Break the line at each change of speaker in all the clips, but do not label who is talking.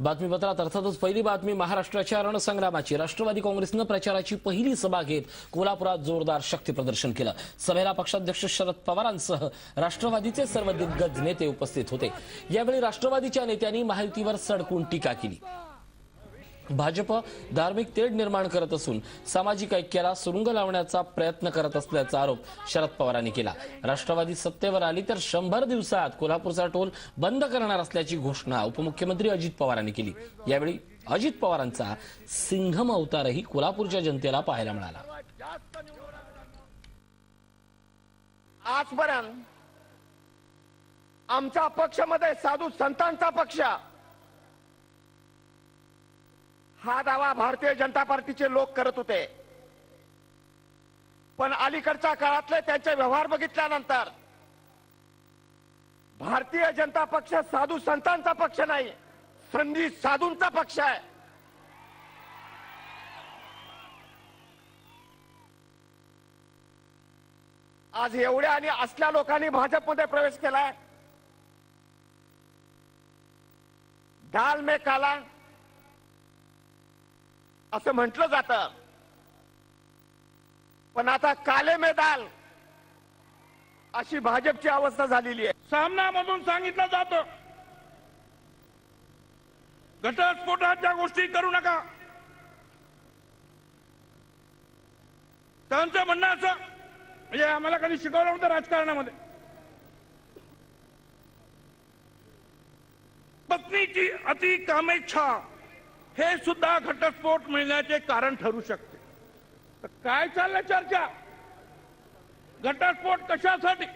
बातमीपत्रात अर्थातच पहिली बातमी महाराष्ट्राच्या रणसंग्रामाची. राष्ट्रवादी काँग्रेसनं प्रचाराची पहिली सभा घेत कोल्हापुरात जोरदार शक्ती प्रदर्शन केलं. सभेला पक्षाध्यक्ष शरद पवारांसह राष्ट्रवादीचे सर्व दिग्गज नेते उपस्थित होते. यावेळी राष्ट्रवादीच्या नेत्यांनी महायुतीवर सडकून टीका केली. भाजप धार्मिक तेढ निर्माण करत असून सामाजिक ऐक्याला सुरुंग लावण्याचा प्रयत्न करत असल्याचा आरोप शरद पवारांनी केला. राष्ट्रवादी सत्तेवर आली तर शंभर दिवसात कोल्हापूरचा टोल बंद करणार असल्याची घोषणा उपमुख्यमंत्री अजित पवारांनी केली. यावेळी अजित पवारांचा सिंघम अवतारही कोल्हापूरच्या जनतेला पाहायला मिळाला.
आजपर्यंत आमच्या पक्षामध्ये साधू संतांचा पक्ष हा दावा भारतीय जनता पार्टीचे लोक करत होते. पण अलीकडच्या काळातले त्यांचे व्यवहार बघितल्यानंतर भारतीय जनता पक्ष साधू संतांचा पक्ष नाही संधी साधूंचा पक्ष आहे. आज एवढ्या आणि असल्या लोकांनी भाजपमध्ये प्रवेश केलाय. डाल में काला असं म्हटलं जात. पण आता काले मैदाल अशी भाजपची अवस्था झालेली आहे.
सामनामधून सांगितलं जातं. घटस्फोटाच्या गोष्टी करू नका. त्यांचं म्हणणं असं म्हणजे आम्हाला कधी शिकवलं नव्हतं राजकारणामध्ये. पत्नीची अति कामेच्छा. हे सुद्धा घटस्फोट मिळण्याचे कारण ठरू शकते. तर काय चाललंय चर्चा? घटस्फोट कशासाठी?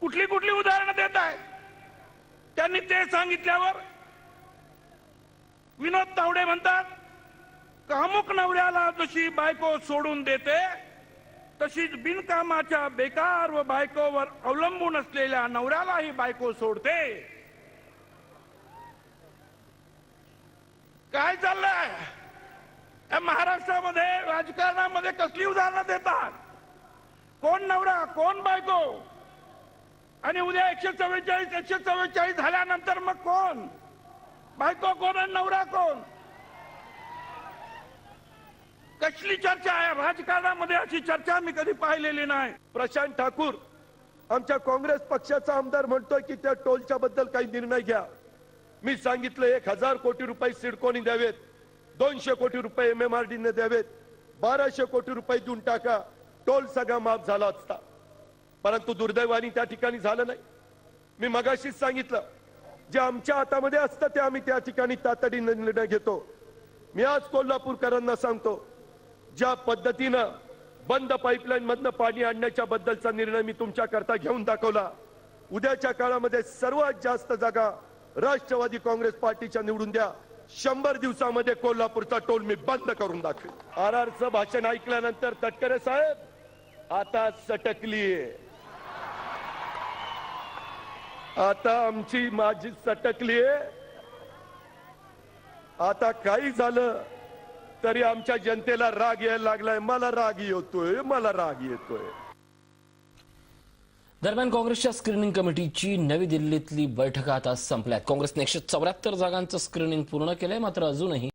कुठली कुठली उदाहरणं देत आहे? त्यांनी ते सांगितल्यावर विनोद तावडे म्हणतात कामुक नवऱ्याला जशी बायको सोडून देते तशीच बिनकामाच्या बेकार व बायकोवर अवलंबून असलेल्या नवऱ्यालाही बायको सोडते. काय चाललंय? या महाराष्ट्रामध्ये राजकारणामध्ये कसली उदाहरणं देतात? कोण नवरा कोण बायको? आणि उद्या एकशे चव्वेचाळीस एकशे चव्वेचाळीस झाल्यानंतर मग कोण? बायको कोण आणि नवरा कोण? कसली चर्चा आहे? राजकारणामध्ये अशी चर्चा मी कधी पाहिलेली नाही.
प्रशांत ठाकूर आमच्या काँग्रेस पक्षाचा आमदार म्हणतोय की त्या टोलच्या बद्दल काही निर्णय घ्या. मी सांगितलं एक हजार कोटी रुपये सिडकोनी द्यावेत दोनशे कोटी रुपये एम एम आर डीने द्यावेत बाराशे कोटी रुपये देऊन टाका टोल सगळा माफ झाला असता. परंतु दुर्दैवानी त्या ठिकाणी झालं नाही. मी मगाशीच सांगितलं जे आमच्या हातामध्ये असतं ते आम्ही त्या ठिकाणी तातडीने निर्णय घेतो. मी आज कोल्हापूरकरांना सांगतो ज्या पद्धतीनं बंद पाईपलाईन मधनं पाणी आणण्याच्या बद्दलचा निर्णय मी तुमच्या करता घेऊन दाखवला उद्याच्या काळामध्ये सर्वात जास्त जागा राष्ट्रवादी काँग्रेस पार्टीच्या निवडून द्या. शंभर दिवसामध्ये कोल्हापूरचा टोल मी बंद करून दाखवेल आर आरचं भाषण ऐकल्यानंतर तटकरे साहेब आता सटकलीये. आता आमची माझी सटकलीये. आता काही झालं तरी आमच्या जनतेला राग यायला लागलाय. मला राग येतोय मला राग येतोय.
दरम्यान काँग्रेसच्या स्क्रीनिंग कमिटीची नवी दिल्लीतली बैठक आता संपल्यात. काँग्रेसने एकशे चौऱ्याहत्तर जागांचं स्क्रीनिंग पूर्ण केलंय मात्र अजूनही